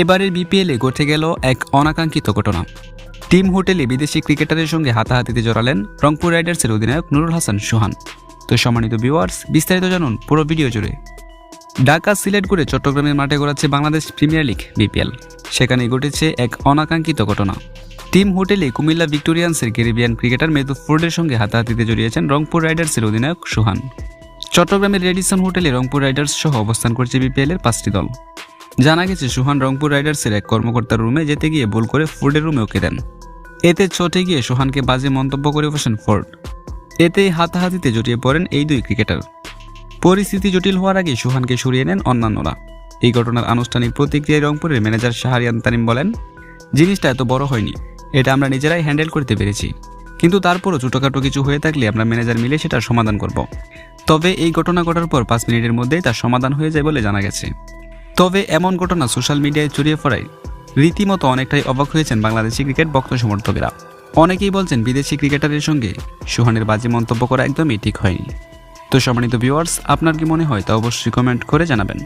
এবারের বিপিএলে ঘটে গেল এক অনাকাঙ্ক্ষিত ঘটনা। টিম হোটেলে বিদেশি ক্রিকেটারের সঙ্গে হাতাহাতিতে জড়ালেন রংপুর রাইডার্সের অধিনায়ক নুরুল হাসান সোহান। তো সম্মানিত ভিউয়ার্স বিস্তারিত জানুন পুরো ভিডিও জুড়ে। ঢাকা সিলেট করে চট্টগ্রামের মাঠে গড়াচ্ছে বাংলাদেশ প্রিমিয়ার লিগ বিপিএল সেখানে ঘটেছে এক অনাকাঙ্ক্ষিত ঘটনা। টিম হোটেলে কুমিল্লা ভিক্টোরিয়ান্সের ক্যারিবিয়ান ক্রিকেটার মেহদুব ফোর্ডের সঙ্গে হাতাহাতিতে জড়িয়েছেন রংপুর রাইডার্সের অধিনায়ক সোহান। চট্টগ্রামের রেডিসন হোটেলে রংপুর রাইডার্স সহ অবস্থান করছে বিপিএলের পাঁচটি দল। জানা গেছে, সোহান রংপুর রাইডার্সের এক কর্মকর্তার রুমে যেতে গিয়ে ভুল করে ফোর্ডের রুমে ওকে দেন। এতে ছোটে গিয়ে সোহানকে বাজে মন্তব্য করে বসেন ফোর্ড। এতেই হাতাহাতিতে জড়িয়ে পড়েন এই দুই ক্রিকেটার। পরিস্থিতি জটিল হওয়ার আগে সোহানকে সরিয়ে নেন অন্যান্যরা। এই ঘটনার আনুষ্ঠানিক প্রতিক্রিয়ায় রংপুরের ম্যানেজার শাহরিয়ান তানিম বলেন, জিনিসটা এত বড় হয়নি। এটা আমরা নিজেরাই হ্যান্ডেল করতে পেরেছি। কিন্তু তারপরও ছোটোখাটো কিছু হয়ে থাকলে আমরা ম্যানেজার মিলে সেটার সমাধান করব। তবে এই ঘটনা ঘটার পর পাঁচ মিনিটের মধ্যেই তার সমাধান হয়ে যায় বলে জানা গেছে। তবে এমন ঘটনা সোশ্যাল মিডিয়ায় ছড়িয়ে পড়ায় রীতিমতো অনেকটাই অবাক হয়েছেন বাংলাদেশি ক্রিকেট ভক্ত সমর্থকেরা। অনেকেই বলছেন বিদেশি ক্রিকেটারের সঙ্গে সুহানের বাজে মন্তব্য করা একদমই ঠিক হয়নি। তো সম্মানিত ভিউয়ার্স আপনার কি মনে হয় তা অবশ্যই কমেন্ট করে জানাবেন।